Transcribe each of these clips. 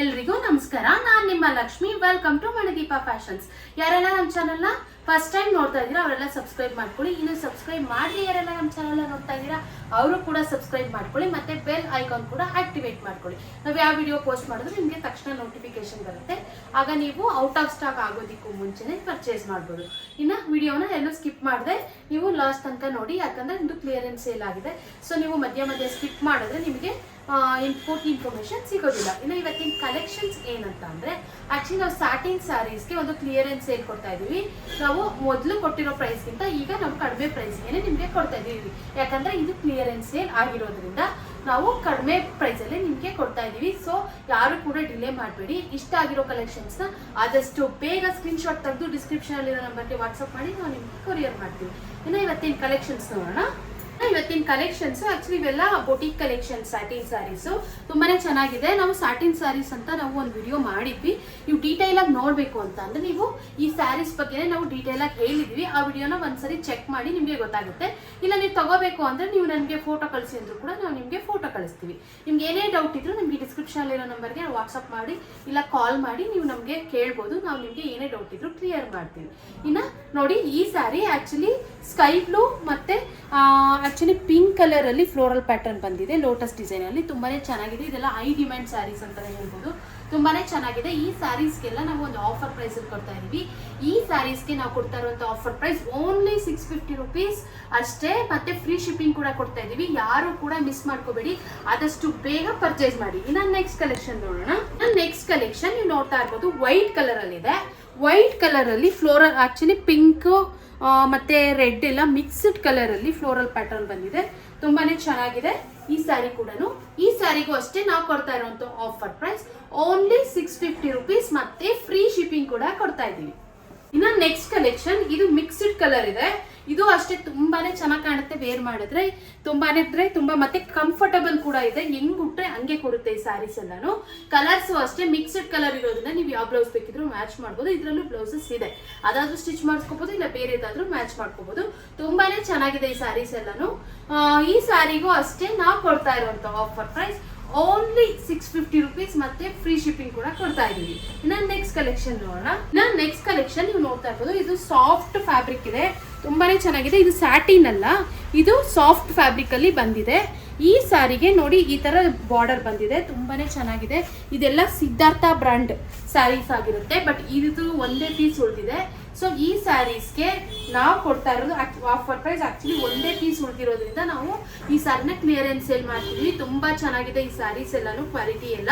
ಎಲ್ರಿಗೂ ನಮಸ್ಕಾರ. ನಾನು ನಿಮ್ಮ Lakshmi. Welcome to Manideepa fashions ಯಾರೆಲ್ಲ ನಮ್ಮ ಚಾನಲ್ನ ಫಸ್ಟ್ ಟೈಮ್ ನೋಡ್ತಾ ಇದ್ದೀರಾ, ಅವರೆಲ್ಲ ಸಬ್ಸ್ಕ್ರೈಬ್ ಮಾಡ್ಕೊಳ್ಳಿ. ಇನ್ನು ಸಬ್ಸ್ಕ್ರೈಬ್ ಮಾಡಲಿ ಯಾರೆಲ್ಲ ನಮ್ಮ ಚಾನಲ್ನ ನೋಡ್ತಾ ಇದ್ದೀರಾ, ಅವರು ಕೂಡ ಸಬ್ಸ್ಕ್ರೈಬ್ ಮಾಡ್ಕೊಳ್ಳಿ. ಮತ್ತೆ ಬೆಲ್ ಐಕಾನ್ ಕೂಡ ಆಕ್ಟಿವೇಟ್ ಮಾಡ್ಕೊಳ್ಳಿ. ನಾವು ಯಾವ ವಿಡಿಯೋ ಪೋಸ್ಟ್ ಮಾಡಿದ್ರು ನಿಮಗೆ ತಕ್ಷಣ ನೋಟಿಫಿಕೇಶನ್ ಬರುತ್ತೆ. ಆಗ ನೀವು ಔಟ್ ಆಫ್ ಸ್ಟಾಕ್ ಆಗೋದಕ್ಕೂ ಮುಂಚೆನೇ ಪರ್ಚೇಸ್ ಮಾಡ್ಬೋದು. ಇನ್ನು ವಿಡಿಯೋನ ಎಲ್ಲೂ ಸ್ಕಿಪ್ ಮಾಡಿದೆ, ನೀವು ಲಾಸ್ಟ್ ತನಕ ನೋಡಿ, ಯಾಕಂದ್ರೆ ಇದು ಕ್ಲಿಯರೆನ್ಸ್ ಸೇಲ್ ಆಗಿದೆ. ಸೊ ನೀವು ಮಧ್ಯ ಮಧ್ಯ ಸ್ಕಿಪ್ ಮಾಡಿದ್ರೆ ನಿಮಗೆ ಇಂಪೋರ್ಟ್ ಇನ್ಫಾರ್ಮೇಷನ್ ಸಿಗೋದಿಲ್ಲ. ಇನ್ನು ಇವತ್ತಿನ ಕಲೆಕ್ಷನ್ಸ್ ಏನಂತ ಅಂದ್ರೆ ಆಕ್ಚುಲಿ ನಾವು ಸ್ಯಾಟಿನ್ ಸ್ಯಾರೀಸ್ಗೆ ಒಂದು ಕ್ಲಿಯರೆನ್ಸ್ ಸೇಲ್ ಕೊಡ್ತಾ ಇದೀವಿ ನಾವು ಮೊದಲು ಕೊಟ್ಟಿರೋ ಪ್ರೈಸ್ಗಿಂತ ಈಗ ನಾವು ಕಡಿಮೆ ಪ್ರೈಸ್ಗೆ ನಿಮಗೆ ಕೊಡ್ತಾ ಇದೀವಿ ಯಾಕಂದ್ರೆ ಇದು ಕ್ಲಿಯರೆನ್ಸ್ ಸೇಲ್ ಆಗಿರೋದ್ರಿಂದ ನಾವು ಕಡಿಮೆ ಪ್ರೈಸಲ್ಲಿ ನಿಮಗೆ ಕೊಡ್ತಾ ಇದೀವಿ ಸೊ ಯಾರು ಕೂಡ ಡಿಲೇ ಮಾಡಬೇಡಿ. ಇಷ್ಟ ಆಗಿರೋ ಕಲೆಕ್ಷನ್ಸ್ನ ಆದಷ್ಟು ಬೇಗ ಸ್ಕ್ರೀನ್ಶಾಟ್ ತೆಗೆದು ಡಿಸ್ಕ್ರಿಪ್ಷನ್ ಡಿಸ್ಕ್ರಿಪ್ಷನಲ್ಲಿರೋ ನಂಬರ್ಗೆ ವಾಟ್ಸಪ್ ಮಾಡಿ, ನಾವು ನಿಮಗೆ ಕೊರಿಯರ್ ಮಾಡ್ತೀವಿ. ಇನ್ನು ಇವತ್ತಿನ ಕಲೆಕ್ಷನ್ಸ್ ನೋಡೋಣ. ಇವತ್ತಿನ ಕಲೆಕ್ಷನ್ಸ್ ಆಕ್ಚುಲಿ ಇವೆಲ್ಲ ಬೊಟಿಕ್ ಕಲೆಕ್ಷನ್ ಸ್ಯಾಟಿನ್ ಸ್ಯಾರೀಸ್ ತುಂಬಾನೇ ಚೆನ್ನಾಗಿದೆ. ನಾವು ಸ್ಯಾಟಿನ್ ಸ್ಯಾರೀಸ್ ಅಂತ ನಾವು ಒಂದು ವಿಡಿಯೋ ಮಾಡಿದ್ವಿ. ನೀವು ಡೀಟೈಲ್ ಆಗಿ ನೋಡ್ಬೇಕು ಅಂತ ಅಂದ್ರೆ ನೀವು ಈ ಸ್ಯಾರೀಸ್ ಬಗ್ಗೆ ನಾವು ಡೀಟೈಲ್ ಆಗಿ ಹೇಳಿದ್ವಿ. ಆ ವಿಡಿಯೋನ ಒಂದ್ಸರಿ ಚೆಕ್ ಮಾಡಿ ನಿಮಗೆ ಗೊತ್ತಾಗುತ್ತೆ. ಇಲ್ಲ, ನೀವು ತಗೋಬೇಕು ಅಂದ್ರೆ ನೀವು ನನಗೆ ಫೋಟೋ ಕಳಿಸಿ ಅಂದ್ರು ಕೂಡ ನಾವು ನಿಮಗೆ ಫೋಟೋ ಕಳಿಸ್ತೀವಿ. ನಿಮ್ಗೆ ಏನೇ ಡೌಟ್ ಇದ್ರು ನಿಮಗೆ ಡಿಸ್ಕ್ರಿಪ್ಷನ್ ಇರೋ ನಂಬರ್ಗೆ ವಾಟ್ಸಪ್ ಮಾಡಿ, ಇಲ್ಲ ಕಾಲ್ ಮಾಡಿ ನೀವು ನಮಗೆ ಕೇಳ್ಬೋದು. ನಾವು ನಿಮಗೆ ಏನೇ ಡೌಟ್ ಇದ್ರು ಕ್ಲಿಯರ್ ಮಾಡ್ತೀವಿ. ಇನ್ನ ನೋಡಿ, ಈ ಸ್ಯಾರಿ ಆಕ್ಚುಲಿ ಸ್ಕೈ ಬ್ಲೂ ಮತ್ತೆ ಆಕ್ಚುಲಿ ಪಿಂಕ್ ಕಲರ್ ಅಲ್ಲಿ ಫ್ಲೋರಲ್ ಪ್ಯಾಟರ್ನ್ ಬಂದಿದೆ ಲೋಟಸ್ ಡಿಸೈನ್ ಅಲ್ಲಿ ತುಂಬಾನೇ ಚೆನ್ನಾಗಿದೆ. ಇದೆಲ್ಲ ಐ ಡಿಮ್ಯಾಂಡ್ ಸ್ಯಾರೀಸ್ ಅಂತಾನೆ ಹೇಳ್ಬೋದು. ತುಂಬಾನೇ ಚೆನ್ನಾಗಿದೆ. ಈ ಸ್ಯಾರೀಸ್ಗೆಲ್ಲ ನಾವು ಒಂದು ಆಫರ್ ಪ್ರೈಸ್ ಕೊಡ್ತಾ ಇದೀವಿ. ಈ ಸ್ಯಾರೀಸ್ಗೆ ನಾವು ಕೊಡ್ತಾ ಇರುವಂತ offer price only six fifty rupees ಅಷ್ಟೇ, ಮತ್ತೆ ಫ್ರೀ ಶಿಪ್ಪಿಂಗ್ ಕೂಡ ಕೊಡ್ತಾ ಇದೀವಿ. ಯಾರು ಕೂಡ ಮಿಸ್ ಮಾಡ್ಕೋಬೇಡಿ. ಆದಷ್ಟು ಬೇಗ ಪರ್ಚೇಸ್ ಮಾಡಿ. ಇನ್ನ ನೆಕ್ಸ್ಟ್ ಕಲೆಕ್ಷನ್ ನೋಡೋಣ. ನೆಕ್ಸ್ಟ್ ಕಲೆಕ್ಷನ್ ನೀವು ನೋಡ್ತಾ ಇರ್ಬೋದು ವೈಟ್ ಕಲರ್ ಅಲ್ಲಿ ಇದೆ. ವೈಟ್ ಕಲರ್ ಅಲ್ಲಿ ಫ್ಲೋರಲ್ ಆಕ್ಚುಲಿ ಪಿಂಕ್ ಮತ್ತೆ ರೆಡ್ ಎಲ್ಲ ಮಿಕ್ಸ್ಡ್ ಕಲರ್ ಅಲ್ಲಿ ಫ್ಲೋರಲ್ ಪ್ಯಾಟರ್ನ್ ಬಂದಿದೆ. ತುಂಬಾನೇ ಚೆನ್ನಾಗಿದೆ. ಈ ಸ್ಯಾರಿ ಕೂಡ ಈ ಸ್ಯಾರಿಗೂ ಅಷ್ಟೇ ನಾವು ಕೊಡ್ತಾ ಇರುವಂತ offer price only six fifty rupees ಮತ್ತೆ ಫ್ರೀ ಶಿಪ್ಪಿಂಗ್ ಕೂಡ ಕೊಡ್ತಾ ಇದೀವಿ ಇನ್ನ ನೆಕ್ಸ್ಟ್ ಕಲೆಕ್ಷನ್ ಇದು ಮಿಕ್ಸ್ಡ್ ಕಲರ್ ಇದೆ. ಇದು ಅಷ್ಟೇ ತುಂಬಾನೇ ಚೆನ್ನಾಗಿ ಕಾಣುತ್ತೆ ವೇರ್ ಮಾಡಿದ್ರೆ. ತುಂಬಾನೇ ಇದ್ರೆ ತುಂಬಾ ಮತ್ತೆ ಕಂಫರ್ಟಬಲ್ ಕೂಡ ಇದೆ. ಹೆಂಗ್ ಉಟ್ರೆ ಹಂಗೆ ಕೊಡುತ್ತೆ ಈ ಸ್ಯಾರೀಸ್ ಎಲ್ಲಾನು. ಕಲರ್ಸ್ ಅಷ್ಟೇ ಮಿಕ್ಸ್ಡ್ ಕಲರ್ ಇರೋದ್ರಿಂದ ನೀವು ಯಾವ ಬ್ಲೌಸ್ ಬೇಕಿದ್ರು ಮ್ಯಾಚ್ ಮಾಡ್ಬೋದು. ಇದರಲ್ಲೂ ಬ್ಲೌಸಸ್ ಇದೆ. ಅದಾದ್ರೂ ಸ್ಟಿಚ್ ಮಾಡ್ಕೋಬಹುದು ಇಲ್ಲ ಬೇರೆದಾದ್ರೂ ಮ್ಯಾಚ್ ಮಾಡ್ಕೋಬಹುದು ತುಂಬಾನೇ ಚೆನ್ನಾಗಿದೆ ಈ ಸ್ಯಾರೀಸ್ ಎಲ್ಲಾನು. ಈ ಸ್ಯಾರಿಗೂ ಅಷ್ಟೇ ನಾವು ಕೊಡ್ತಾ ಇರುವಂತ offer price only six fifty rupees ಮತ್ತೆ ಫ್ರೀ ಶಿಪ್ಪಿಂಗ್ ಕೂಡ ಕೊಡ್ತಾ ಇದೀವಿ ಇನ್ನ ನೆಕ್ಸ್ಟ್ ಕಲೆಕ್ಷನ್ ನೋಡೋಣ. ಇನ್ನ ನೆಕ್ಸ್ಟ್ ಕಲೆಕ್ಷನ್ ನೀವು ನೋಡ್ತಾ ಇರ್ಬೋದು. ಇದು ಸಾಫ್ಟ್ ಫ್ಯಾಬ್ರಿಕ್ ಇದೆ. ತುಂಬಾನೇ ಚೆನ್ನಾಗಿದೆ. ಇದು ಸ್ಯಾಟಿನ್ ಅಲ್ಲ. ಇದು ಸಾಫ್ಟ್ ಫ್ಯಾಬ್ರಿಕ್ ಅಲ್ಲಿ ಬಂದಿದೆ. ಈ ಸ್ಯಾರಿಗೆ ನೋಡಿ ಈ ತರ ಬಾರ್ಡರ್ ಬಂದಿದೆ. ತುಂಬಾನೇ ಚೆನ್ನಾಗಿದೆ. ಇದೆಲ್ಲ ಸಿದ್ಧಾರ್ಥ ಬ್ರ್ಯಾಂಡ್ ಸ್ಯಾರೀಸ್ ಆಗಿರುತ್ತೆ. ಬಟ್ ಇದು ಒಂದೇ ಪೀಸ್ ಉಳಿದಿದೆ. ಸೊ ಈ ಸ್ಯಾರೀಸ್ಗೆ ನಾವು ಕೊಡ್ತಾ ಇರೋದು ಆಫರ್ ಪ್ರೈಸ್ ಆಕ್ಚುಲಿ ಒಂದೇ ಪೀಸ್ ಉಳಿದಿರೋದ್ರಿಂದ ನಾವು ಈ ಸ್ಯಾರಿನ ಕ್ಲಿಯರೆನ್ಸ್ ಸೇಲ್ ಮಾಡ್ತೀವಿ. ತುಂಬಾ ಚೆನ್ನಾಗಿದೆ ಈ ಸ್ಯಾರೀಸ್ ಎಲ್ಲಾನು ಕ್ವಾಲಿಟಿ ಎಲ್ಲ.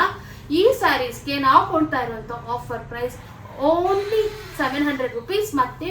ಈ ಸ್ಯಾರೀಸ್ಗೆ ನಾವು ಕೊಡ್ತಾ ಇರುವಂತ offer price only seven hundred rupees ಮತ್ತೆ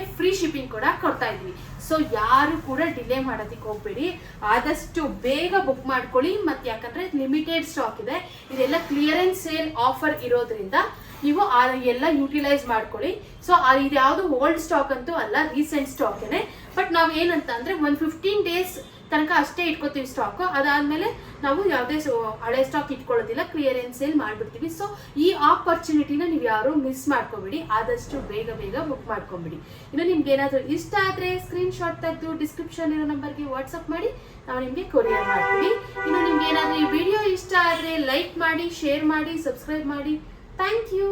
ಶಿಪ್ಪಿಂಗ್ ಕೂಡ ಕೊಡ್ತಾ ಇದ್ವಿ. ಸೊ ಯಾರು ಕೂಡ ಡಿಲೇ ಮಾಡೋದಕ್ಕೆ ಹೋಗ್ಬೇಡಿ. ಆದಷ್ಟು ಬೇಗ ಬುಕ್ ಮಾಡ್ಕೊಳ್ಳಿ. ಮತ್ತು ಯಾಕಂದ್ರೆ ಲಿಮಿಟೆಡ್ ಸ್ಟಾಕ್ ಇದೆ. ಇದೆಲ್ಲ ಕ್ಲಿಯರೆನ್ಸ್ ಸೇಲ್ ಆಫರ್ ಇರೋದ್ರಿಂದ ನೀವು ಆ ಎಲ್ಲ ಯೂಟಿಲೈಸ್ ಮಾಡ್ಕೊಳ್ಳಿ. ಸೊ ಇದು ಯಾವುದು ಓಲ್ಡ್ ಸ್ಟಾಕ್ ಅಂತೂ ಅಲ್ಲ ರೀಸೆಂಟ್ ಸ್ಟಾಕೇನೆ ಬಟ್ ನಾವು ಏನಂತ ಅಂದ್ರೆ, ಒಂದು ಫಿಫ್ಟೀನ್ ಡೇಸ್ ತನಕ ಅಷ್ಟೇ ಇಟ್ಕೋತೀವಿ ಸ್ಟಾಕ್ ಅದಾದ್ಮೇಲೆ ನಾವು ಯಾವುದೇ ಹಳೆ ಸ್ಟಾಕ್ ಇಟ್ಕೊಳ್ಳೋದಿಲ್ಲ ಕ್ಲಿಯರೆನ್ಸ್ ಸೇಲ್ ಮಾಡಿಬಿಡ್ತೀವಿ. ಸೊ ಈ ಆಪರ್ಚುನಿಟಿನ ನೀವು ಯಾರು ಮಿಸ್ ಮಾಡ್ಕೊಬೇಡಿ. ಆದಷ್ಟು ಬೇಗ ಬೇಗ ಬುಕ್ ಮಾಡ್ಕೊಂಬಿಡಿ. ಇನ್ನು ನಿಮ್ಗೆ ಏನಾದರೂ ಇಷ್ಟ ಆದರೆ ಸ್ಕ್ರೀನ್ ಶಾಟ್ ತೆಗೆದು ಡಿಸ್ಕ್ರಿಪ್ಷನ್ ಇರೋ ನಂಬರ್ಗೆ ವಾಟ್ಸಪ್ ಮಾಡಿ. ನಾವು ನಿಮಗೆ ಕೊರಿಯರ್ ಮಾಡ್ತೀವಿ. ಇನ್ನು ನಿಮ್ಗೆ ಏನಾದರೂ ಈ ವಿಡಿಯೋ ಇಷ್ಟ ಆದರೆ ಲೈಕ್ ಮಾಡಿ ಶೇರ್ ಮಾಡಿ ಸಬ್ಸ್ಕ್ರೈಬ್ ಮಾಡಿ. Thank you